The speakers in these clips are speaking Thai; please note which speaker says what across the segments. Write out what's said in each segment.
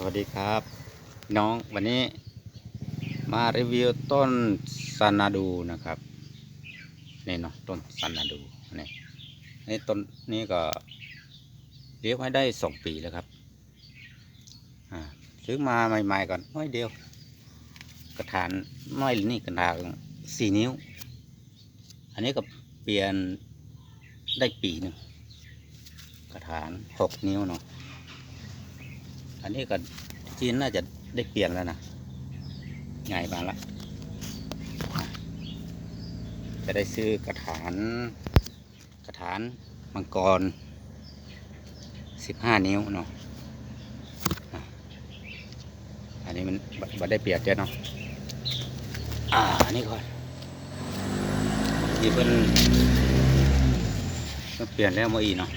Speaker 1: สวัสดีครับ น้องวันนี้มารีวิวต้นซานาดูนะครับนี่เนาะต้นซานาดูนี่นี่ต้นนี้ก็เลี้ยงไว้ได้สองปีแล้วครับซื้อมาใหม่ๆก่อนน้อยเดียว กระถางน้อยนี่กระถางสี่นิ้ว อันนี้ก็เปลี่ยนได้ปีหนึ่งกระถางหกนิ้วเนาะ อันนี้ก็จีนน่าจะได้เปลี่ยนแล้วนะใหญ่มาละจะได้ซื้อกระถางกระถางมังกรสิบห้านิ้วเนาะอ,ะอันนี้มันบบัได้เปลี่ยนเจ้เนาะ อ่านนี้ก่อนนี่เป็นมันเปลี่ยนแล้วมาอีเนาะ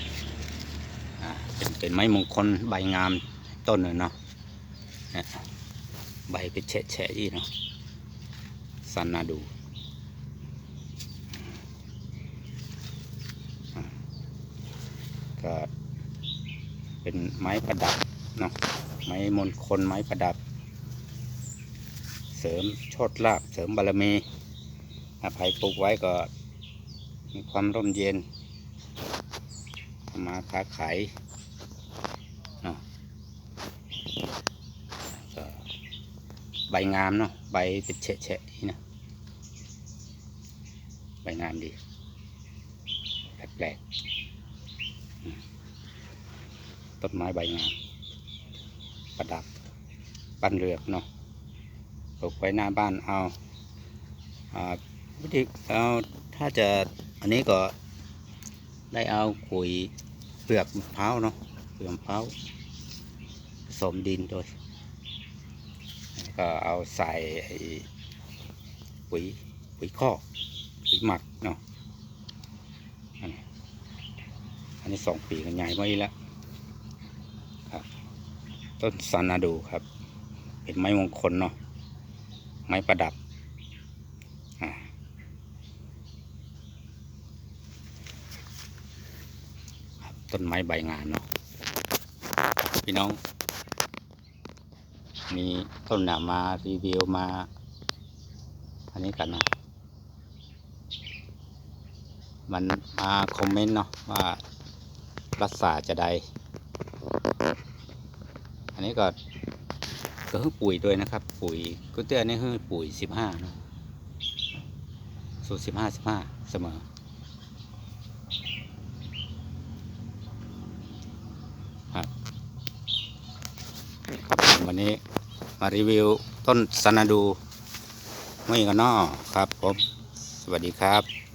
Speaker 1: อ่า เป็นเป็นไม้มงคลใบงาม ต้นหนึ่งเนาะใบเป็นแฉะแฉะๆยี่เนาะสันนาดูก็เป็นไม้ประดับเนาะไม้มงคลไม้ประดับ เสริมโชดลาบเสริมบารมีอภัยปลูกไว้ก็มีความร่มเย็น มาค้าขายเนาะ ก็ ใบงามเนาะใบเป็นแฉะๆนี่นะใบงามดีแปลกๆต้นไม้ใบงาม ประดับปั้นเรือกเนาะปลูกไว้หน้าบ้านเอาวิธีเอาถ้าจะอันนี้ก็ได้เอาขุยเปลือกมะพร้าวเนาะเปลือกมะพร้าวผสมดินโดย ก็เอาใส่ปุ๋ยปุ๋ยคอกปุ๋ยหมักเนาะอันนี้สองปีกันใหญ่ไมาอีกแล้วครับ ต้นซานาดูครับ เป็นไม้มงคลเนาะไม้ประดับต้นไม้ใบงานเนาะพี่น้อง มีต้นหนามารีวิวมา อันนี้กันนะมันมาคอมเมนต์เนาะว่ารักษาจะได้อันนี้ก็ก็คือปุ๋ยด้วยนะครับ ปุ๋ยกุเตี้ยนี่คือปุ๋ยสิบห้านะสูตรสิบห้าสิบห้าเสมอ ครับ วันนี้ มารีวิวต้นสนาดูไม่กันนอครับผม สวัสดีครับ